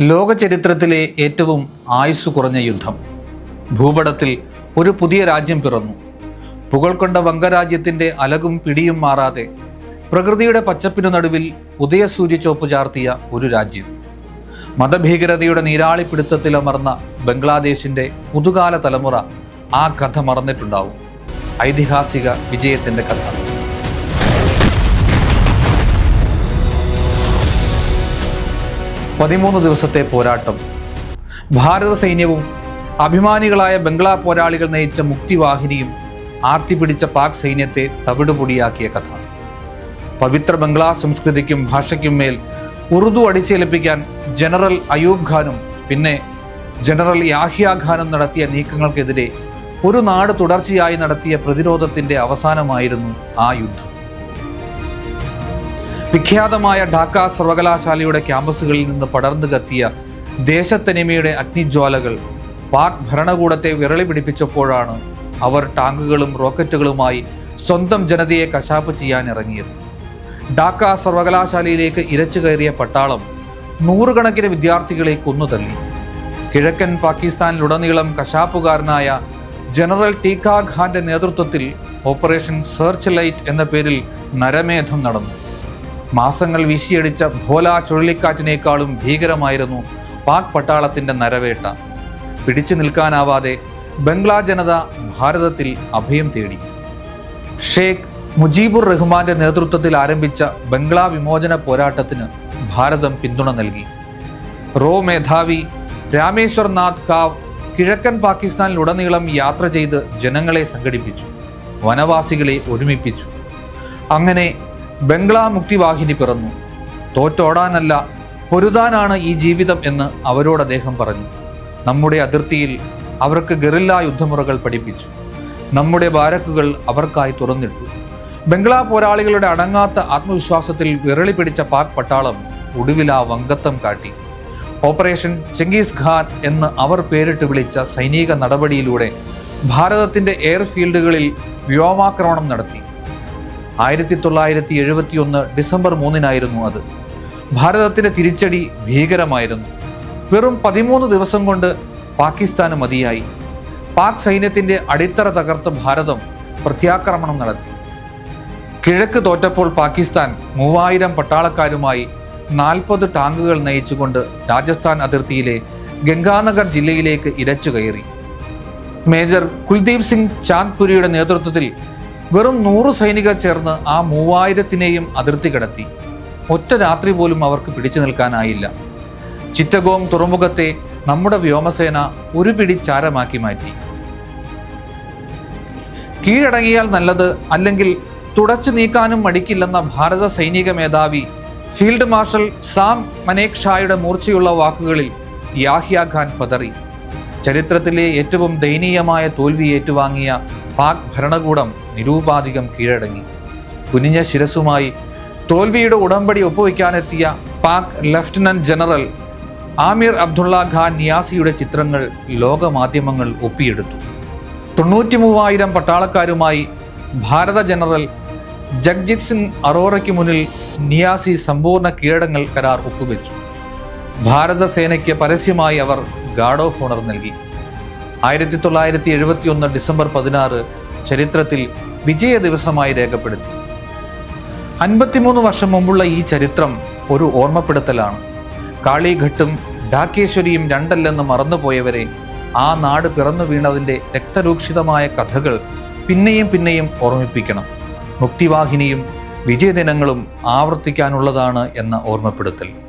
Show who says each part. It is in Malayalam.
Speaker 1: ലോക ചരിത്രത്തിലെ ഏറ്റവും ആയുസ് കുറഞ്ഞ യുദ്ധം. ഭൂപടത്തിൽ ഒരു പുതിയ രാജ്യം പിറന്നു. പുകൾ കൊണ്ട വംഗരാജ്യത്തിന്റെ അലകും പിടിയും മാറാതെ പ്രകൃതിയുടെ പച്ചപ്പിനു നടുവിൽ ഉദയസൂര്യചോപ്പ് ചാർത്തിയ ഒരു രാജ്യം. മതഭീകരതയുടെ നീരാളിപ്പിടുത്തത്തിലമർന്ന ബംഗ്ലാദേശിന്റെ പുതുകാല തലമുറ ആ കഥ മറന്നിട്ടുണ്ടാവും. ഐതിഹാസിക വിജയത്തിന്റെ കഥ. പതിമൂന്ന് ദിവസത്തെ പോരാട്ടം. ഭാരത സൈന്യവും അഭിമാനികളായ ബംഗ്ലാ പോരാളികൾ നയിച്ച മുക്തിവാഹിനിയും ആർത്തി പിടിച്ച പാക് സൈന്യത്തെ തവിടുപൊടിയാക്കിയ കഥ. പവിത്ര ബംഗ്ലാ സംസ്കൃതിക്കും ഭാഷയ്ക്കും മേൽ ഉറുദു അടിച്ചേൽപ്പിക്കാൻ ജനറൽ അയൂബ് ഖാനും പിന്നെ ജനറൽ യാഹിയ ഖാനും നടത്തിയ നീക്കങ്ങൾക്കെതിരെ ഒരു നാട് തുടർച്ചയായി നടത്തിയ പ്രതിരോധത്തിന്റെ അവസാനമായിരുന്നു ആ യുദ്ധം. വിഖ്യാതമായ ഢാക്ക സർവകലാശാലയുടെ ക്യാമ്പസുകളിൽ നിന്ന് പടർന്നു കത്തിയ ദേശത്തനിമയുടെ അഗ്നിജ്വാലകൾ പാക് ഭരണകൂടത്തെ വിരളി പിടിപ്പിച്ചപ്പോഴാണ് അവർ ടാങ്കുകളും റോക്കറ്റുകളുമായി സ്വന്തം ജനതയെ കശാപ്പ് ചെയ്യാൻ ഇറങ്ങിയത് ഡാക്ക സർവകലാശാലയിലേക്ക് ഇരച്ചു കയറിയ പട്ടാളം നൂറുകണക്കിന് വിദ്യാർത്ഥികളെ കൊന്നുതള്ളി. കിഴക്കൻ പാകിസ്ഥാനിലുടനീളം കശാപ്പുകാരനായ ജനറൽ ടീക്ക ഖാന്റെ നേതൃത്വത്തിൽ ഓപ്പറേഷൻ സെർച്ച് ലൈറ്റ് എന്ന പേരിൽ നരമേധം നടന്നു. മാസങ്ങൾ വീശിയടിച്ച ഭോല ചുഴലിക്കാറ്റിനേക്കാളും ഭീകരമായിരുന്നു പാക് പട്ടാളത്തിന്റെ നരവേട്ട. പിടിച്ചു നിൽക്കാനാവാതെ ബംഗ്ലാ ജനത ഭാരതത്തിൽ അഭയം തേടി. ഷേഖ് മുജീബുർ റഹ്മാന്റെ നേതൃത്വത്തിൽ ആരംഭിച്ച ബംഗ്ലാ വിമോചന പോരാട്ടത്തിന് ഭാരതം പിന്തുണ നൽകി. റോ മേധാവി രാമേശ്വർനാഥ് കാവ് കിഴക്കൻ പാകിസ്ഥാനിലുടനീളം യാത്ര ചെയ്ത് ജനങ്ങളെ സംഘടിപ്പിച്ചു. വനവാസികളെ ഒരുമിപ്പിച്ചു. അങ്ങനെ ബംഗ്ലാ മുക്തിവാഹിനി പിറന്നു. തോറ്റോടാനല്ല പൊരുതാനാണ് ഈ ജീവിതം എന്ന് അവരോട് അദ്ദേഹം പറഞ്ഞു. നമ്മുടെ അതിർത്തിയിൽ അവർക്ക് ഗറില്ല യുദ്ധമുറകൾ പഠിപ്പിച്ചു. നമ്മുടെ ബാരക്കുകൾ അവർക്കായി തുറന്നിട്ടു. ബംഗ്ലാ പോരാളികളുടെ അടങ്ങാത്ത ആത്മവിശ്വാസത്തിൽ വിരളി പിടിച്ച പാക് പട്ടാളം ഒടുവിൽ ആ വങ്കത്വം കാട്ടി. ഓപ്പറേഷൻ ചെങ്കീസ് ഖാൻ എന്ന് അവർ പേരിട്ട് വിളിച്ച സൈനിക നടപടിയിലൂടെ ഭാരതത്തിന്റെ എയർഫീൽഡുകളിൽ വ്യോമാക്രമണം നടത്തി. ആയിരത്തി തൊള്ളായിരത്തി എഴുപത്തി ഒന്ന് ഡിസംബർ മൂന്നിനായിരുന്നു അത്. ഭാരതത്തിന്റെ തിരിച്ചടി ഭീകരമായിരുന്നു. വെറും പതിമൂന്ന് ദിവസം കൊണ്ട് പാകിസ്ഥാന് മതിയായി. പാക് സൈന്യത്തിന്റെ അടിത്തറ തകർത്ത് ഭാരതം പ്രത്യാക്രമണം നടത്തി. കിഴക്ക് തോറ്റപ്പോൾ പാകിസ്ഥാൻ മൂവായിരം പട്ടാളക്കാരുമായി നാൽപ്പത് ടാങ്കുകൾ നയിച്ചുകൊണ്ട് രാജസ്ഥാൻ അതിർത്തിയിലെ ഗംഗാനഗർ ജില്ലയിലേക്ക് ഇരച്ചു കയറി. മേജർ കുൽദീപ് സിംഗ് ചാന്ദ്പുരിയുടെ നേതൃത്വത്തിൽ വെറും നൂറ് സൈനികർ ചേർന്ന് ആ മൂവായിരത്തിനെയും അതിർത്തി കടത്തി. ഒറ്റ രാത്രി പോലും അവർക്ക് പിടിച്ചു നിൽക്കാനായില്ല. ചിറ്റഗോം തുറമുഖത്തെ നമ്മുടെ വ്യോമസേന ഒരു പിടി ചാരമാക്കി മാറ്റി. കീഴടങ്ങിയാൽ നല്ലത് അല്ലെങ്കിൽ തുടച്ചു നീക്കാനും മടിക്കില്ലെന്ന ഭാരത സൈനിക മേധാവി ഫീൽഡ് മാർഷൽ സാം മനേക് ഷായുടെ മൂർച്ചയുള്ള വാക്കുകളിൽ യാഹിയ ഖാൻ പതറി. ചരിത്രത്തിലെ ഏറ്റവും ദയനീയമായ തോൽവി ഏറ്റുവാങ്ങിയ പാക് ഭരണകൂടം നിരൂപാധികം കീഴടങ്ങി. കുനിഞ്ഞ ശിരസുമായി തോൽവിയുടെ ഉടമ്പടി ഒപ്പുവെക്കാനെത്തിയ പാക് ലഫ്റ്റനന്റ് ജനറൽ ആമിർ അബ്ദുള്ള ഖാൻ നിയാസിയുടെ ചിത്രങ്ങൾ ലോകമാധ്യമങ്ങൾ ഒപ്പിയെടുത്തു. തൊണ്ണൂറ്റി മൂവായിരം പട്ടാളക്കാരുമായി ഭാരത ജനറൽ ജഗ്ജിത് സിംഗ് അറോറയ്ക്ക് മുന്നിൽ നിയാസി സമ്പൂർണ കീഴടങ്ങൾ കരാർ ഒപ്പുവെച്ചു. ഭാരത സേനയ്ക്ക് പരസ്യമായി അവർ ഗാർഡ് ഓഫ് ഓണർ നൽകി. ആയിരത്തി തൊള്ളായിരത്തി എഴുപത്തി ഒന്ന് ഡിസംബർ പതിനാറ് ചരിത്രത്തിൽ വിജയ ദിവസമായി രേഖപ്പെടുത്തി. അൻപത്തിമൂന്ന് വർഷം മുമ്പുള്ള ഈ ചരിത്രം ഒരു ഓർമ്മപ്പെടുത്തലാണ്. കാളിഘട്ടും ഡാക്കേശ്വരിയും രണ്ടല്ലെന്ന് മറന്നുപോയവരെ ആ നാട് പിറന്നു വീണതിന്റെ രക്തരൂക്ഷിതമായ കഥകൾ പിന്നെയും പിന്നെയും ഓർമ്മിപ്പിക്കണം. മുക്തിവാഹിനിയും വിജയദിനങ്ങളും ആവർത്തിക്കാനുള്ളതാണ് എന്ന ഓർമ്മപ്പെടുത്തൽ.